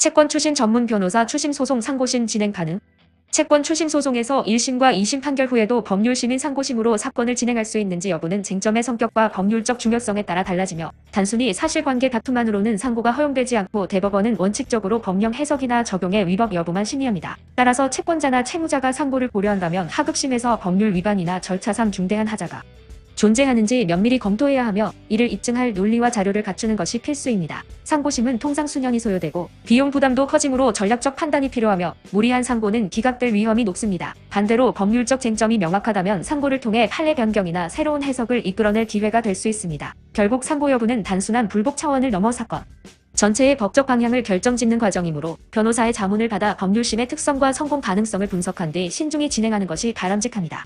채권 추심 전문 변호사 추심 소송 상고심 진행 가능. 채권 추심 소송에서 1심과 2심 판결 후에도 법률 시민 상고심으로 사건을 진행할 수 있는지 여부는 쟁점의 성격과 법률적 중요성에 따라 달라지며 단순히 사실관계 다툼만으로는 상고가 허용되지 않고 대법원은 원칙적으로 법령 해석이나 적용의 위법 여부만 심의합니다. 따라서 채권자나 채무자가 상고를 고려한다면 하급심에서 법률 위반이나 절차상 중대한 하자가 존재하는지 면밀히 검토해야 하며 이를 입증할 논리와 자료를 갖추는 것이 필수입니다. 상고심은 통상 수년이 소요되고 비용 부담도 커지므로 전략적 판단이 필요하며 무리한 상고는 기각될 위험이 높습니다. 반대로 법률적 쟁점이 명확하다면 상고를 통해 판례 변경이나 새로운 해석을 이끌어낼 기회가 될 수 있습니다. 결국 상고 여부는 단순한 불복 차원을 넘어 사건 전체의 법적 방향을 결정짓는 과정이므로 변호사의 자문을 받아 법률심의 특성과 성공 가능성을 분석한 뒤 신중히 진행하는 것이 바람직합니다.